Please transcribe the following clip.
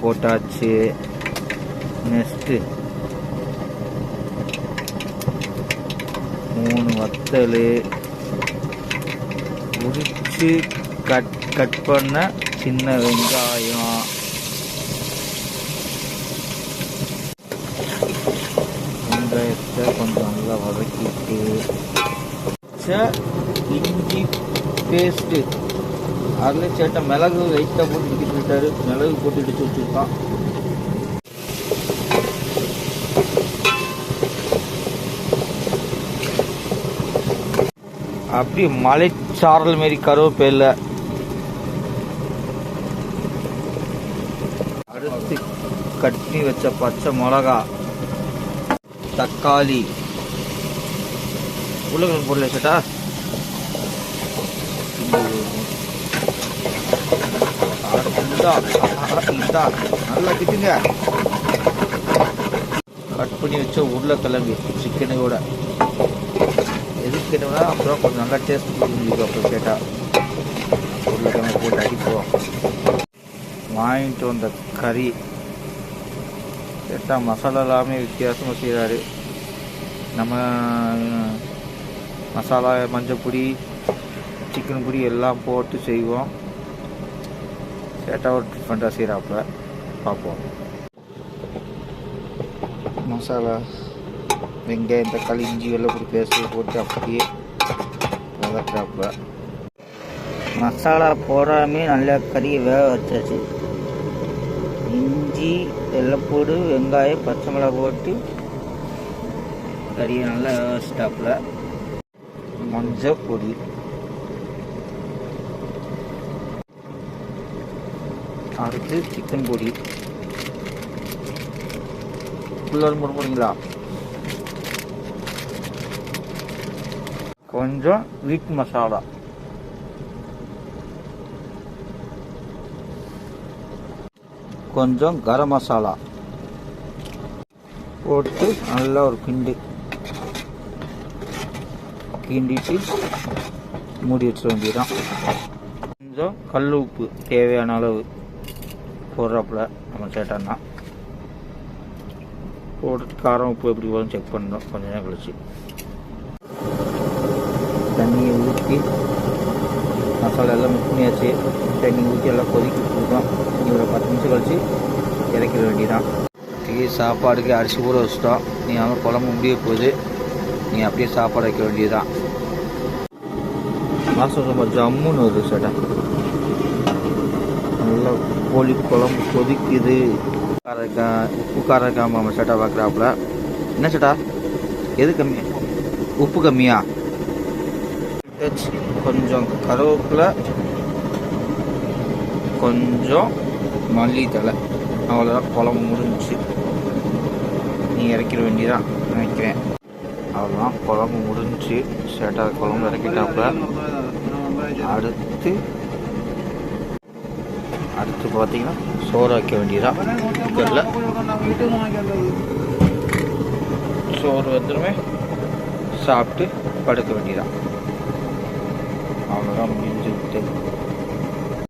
போட்டாச்சு. நெக்ஸ்ட்டு மூணு வத்தல். உரித்து கட் கட் பண்ண சின்ன வெங்காயம். வெங்காயத்தை கொஞ்சம் நல்லா வதக்கிட்டு இஞ்சி பேஸ்ட்டு அதில் சேட்டை மிளகு லைட்டாக போட்டு இடிக்க சொல்லிட்டாரு மிளகு போட்டு இடிச்சு வச்சுருக்கான். அப்படி மலைச்சாரல் மாரி கருவேப்பில்லை அடுத்து கட்டி வச்ச பச்சை மிளகா தக்காளி. உருளைக்கிழங்கு பொருள் வச்சுட்டா இந்தா நல்லா கிட்டுங்க கட் பண்ணி வச்ச உருளைக்கிழங்கு சிக்கனோட எதுக்கு கேட்டோம்னா அப்புறம் கொஞ்சம் நல்லா டேஸ்ட் புரிஞ்சுக்கும் அப்புறம் கேட்டால் உருளைக்கிழங்கு போட்டு அடிப்போம் வாங்கிட்டு வந்த கறி கேட்டால் மசாலா எல்லாமே வித்தியாசமாக செய்கிறாரு நம்ம மசாலா மஞ்சள் பொடி சிக்கன் பொடி எல்லாம் போட்டு செய்வோம் கேட்டால் ஒரு டிஃப்ரெண்ட்டாக செய்கிறாப்புல பார்ப்போம் மசாலா வெங்காயம் தக்காளி இஞ்சி வெள்ளை பொடி பேஸ்ட்டு போட்டு அப்படியே வதக்குறாப்புல. மசாலா போடாமே நல்லா கறியை வேக வச்சாச்சு. இஞ்சி வெள்ளைப்பூடு வெங்காயம் பச்சை மிளகா போட்டு கறியை நல்லா வேக வச்சிட்டாப்புல. மஞ்சள் பொடி. அடுத்து சிக்கன் பொடி. ஃபுல்லாக போட கொஞ்சம் வீட் மசாலா கொஞ்சம் கரம் மசாலா போட்டு நல்லா ஒரு கிண்டு. கிண்டிட்டு மூடி வச்சிட வேண்டியதான் கொஞ்சம் கல் உப்பு தேவையான அளவு. போடுறாப்புல. நம்ம சேட்டான்னா போட்டு காரம் உப்பு எப்படி வரும் செக் பண்ணணும். கொஞ்ச நேரம் கழிச்சு. தண்ணியை ஊற்றி மசாலா எல்லாம் மிக்ஸ் பண்ணியாச்சு. தண்ணி ஊற்றி எல்லாம் கொதிக்க கொடுத்தோம் இனி ஒரு பத்து நிமிஷம் கழிச்சு இறக்கிட வேண்டியதான் டீ சாப்பாடுக்கு அரிசி ஊற வச்சுட்டோம். நீ அவன் குழம்பு முடிய போகுது. நீ அப்படியே சாப்பாடு வைக்க வேண்டியதுதான். மாதம் ரொம்ப ஜம்முன்னு வருது சேட்டா. நல்லா கோழி குழம்பு கொதிக்குது. காரக்கா உப்பு காரக்கா மாமா சேட்டா பார்க்குறாப்புல என்ன சேட்டா? எது கம்மி? உப்பு கம்மியா? கொஞ்சம் கருவேப்பில் கொஞ்சம் மல்லித்தலை அவ்வளோதான் குழம்பு முடிஞ்சுச்சு. நீ இறக்கிட வேண்டியதான் நினைக்கிறேன் அவ்வளோதான் குழம்பு முடிஞ்சு சேட்டா குழம்பு இறக்கிட்டாப்புல. அடுத்து அடுத்து பார்த்தீங்கன்னா சோறு வைக்க வேண்டியதான் குக்கரில் சோறு வந்துடுமே சாப்பிட்டு படுக்க வேண்டியதான் அவ்வளோதான் முடிஞ்சு விட்டு